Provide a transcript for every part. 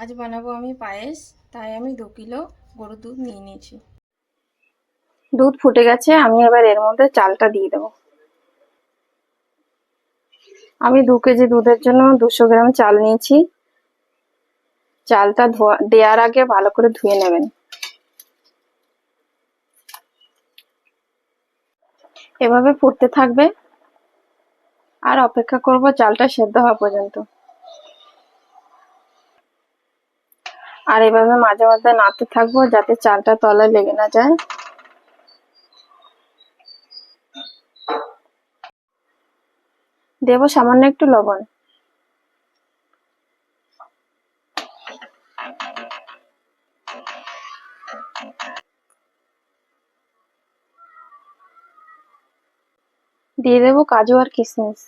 আজ বানাবো আমি পায়েস, তাই আমি দু কিলো গরুর দুধ নিয়ে নিয়েছি। দুধ ফুটে গেছে, আমি এবার এর মধ্যে চালটা দিয়ে দেবো। আমি দু কেজি দুধের জন্য দুশো গ্রাম চাল নিয়েছি। চালটা ধোয়া, দেওয়ার আগে ভালো করে ধুয়ে নেবেন। এভাবে ফুটতে থাকবে। আর অপেক্ষা করব চালটা সেদ্ধ হওয়া পর্যন্ত। আর এভাবে মাঝে মাঝে নাড়তে থাকব যাতে চালটা তলায় লেগে না যায়। দেবো সামান্য একটু লবণ। দিয়ে দেবো কাজু আর কিশমিশ।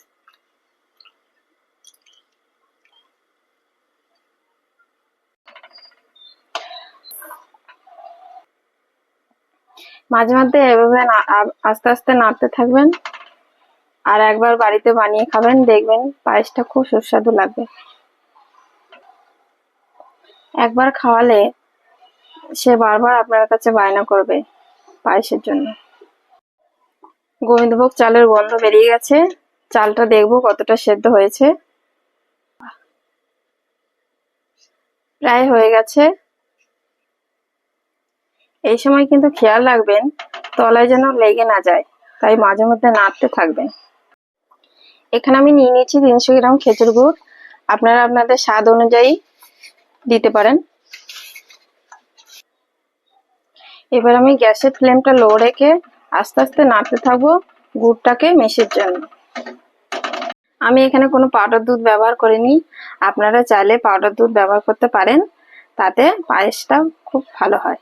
মাঝে মধ্যে এভাবে আস্তে আস্তে নাড়তে থাকবেন। আর একবার বাড়িতে বানিয়ে খাবেন, দেখবেন পায়েসটা খুব সুস্বাদু লাগবে। একবার খাওয়ালে সে বারবার আপনার কাছে বায়না করবে পায়েসের জন্য। গোবিন্দভোগ চালের গন্ধ বেরিয়ে গেছে। চালটা দেখব কতটা সেদ্ধ হয়েছে। প্রায় হয়ে গেছে। এই সময় কিন্তু খেয়াল রাখবেন, তলায় যেন লেগে না যায়, তাই মাঝে মধ্যে নাড়তে থাকবেন। এখানে আমি নিয়ে নিয়েছি তিনশো গ্রাম খেজুর গুড়। আপনারা আপনাদের স্বাদ অনুযায়ী দিতে পারেন। এবার আমি গ্যাসের ফ্লেমটা লো রেখে আস্তে আস্তে নাড়তে থাকব গুড়টাকে মেশের জন্য। আমি এখানে কোনো পাউডার দুধ ব্যবহার করিনি। আপনারা চাইলে পাউডার দুধ ব্যবহার করতে পারেন, তাতে পায়েসটা খুব ভালো হয়।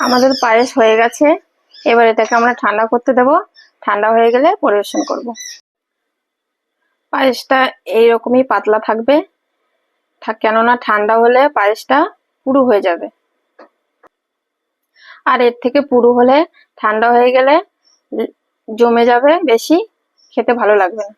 আমাদের পায়েস হয়ে গেছে। এবার এটাকে আমরা ঠান্ডা করতে দেব। ঠান্ডা হয়ে গেলে পরিবেশন করব। পায়েসটা এইরকমই পাতলা থাকবে। কেননা ঠান্ডা হলে পায়েসটা পুরু হয়ে যাবে। আর এর থেকে পুরু হলে ঠান্ডা হয়ে গেলে জমে যাবে বেশি, খেতে ভালো লাগবে না।